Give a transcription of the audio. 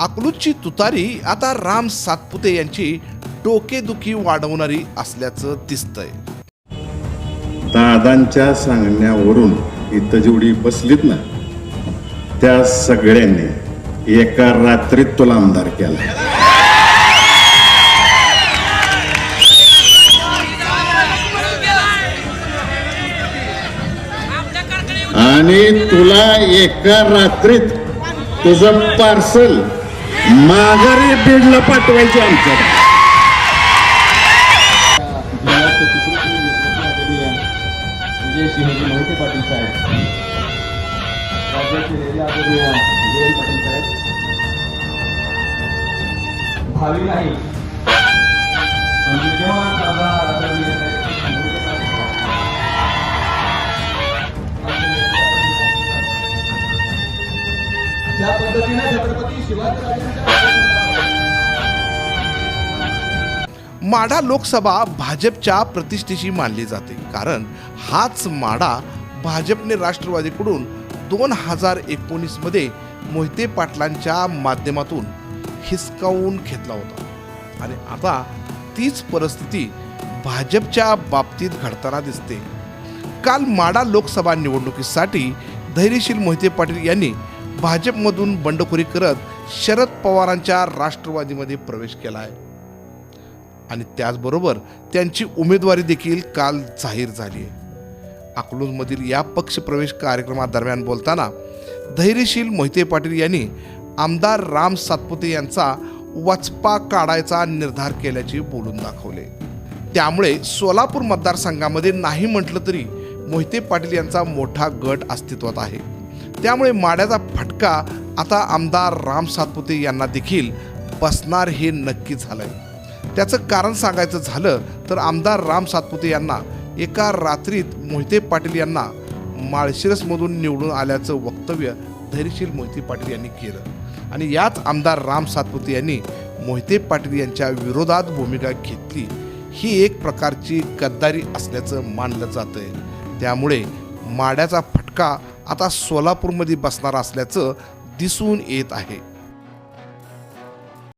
अकलूजची तुतारी आता राम सातपुते यांची डोकेदुखी वाढवणारी असल्याचं दिसतंय. दादांच्या सांगण्यावरून इथं जेवढी बसलीत ना त्या सगळ्यांनी एका रात्रीत तुला आमदार केला. आणि तुला एका रात्रीत तुझं पार्सल माघारी बीडला पाठवायचे आमच्या मोहिते पाटील साहेब राज्याचे नेते आदरणीय जयंत पाटील साहेब भावी नाही. पण विद्यमान आदरणीय माढा लोकसभा भाजपच्या प्रतिष्ठेशी मानली जाते. कारण हाच माढा भाजपने राष्ट्रवादीकडून दोन हजार एकोणीसमध्ये मोहिते पाटलांच्या माध्यमातून हिसकावून घेतला होता. आणि आता तीच परिस्थिती भाजपच्या बाबतीत घडताना दिसते. काल माडा लोकसभा निवडणुकीसाठी धैर्यशील मोहिते पाटील यांनी भाजपमधून बंडखोरी करत शरद पवारांच्या राष्ट्रवादीमध्ये प्रवेश केला आहे आणि त्याचबरोबर त्यांची उमेदवारी देखील काल जाहीर झाली आहे. अकलूजमधील या पक्षप्रवेश कार्यक्रमादरम्यान बोलताना धैर्यशील मोहिते पाटील यांनी आमदार राम सातपुते यांचा वचपा काढायचा निर्धार केल्याचे बोलून दाखवले. त्यामुळे सोलापूर मतदारसंघामध्ये नाही म्हटलं तरी मोहिते पाटील यांचा मोठा गट अस्तित्वात आहे. त्यामुळे माड्याचा फटका आता आमदार राम सातपुते यांना देखील बसणार हे नक्की झालंय. त्याचं कारण सांगायचं झालं तर आमदार राम सातपुते यांना एका रात्रीत मोहिते पाटील यांना माळशिरसमधून निवडून आल्याचं वक्तव्य धैर्यशील मोहिते पाटील यांनी केलं. आणि याच आमदार राम सातपुते यांनी मोहिते पाटील यांच्या विरोधात भूमिका घेतली. ही एक प्रकारची गद्दारी असल्याचं मानलं जातंय. त्यामुळे माड्याचा फटका आता सोलापूरमध्ये बसणार असल्याचं दिसून येत आहे.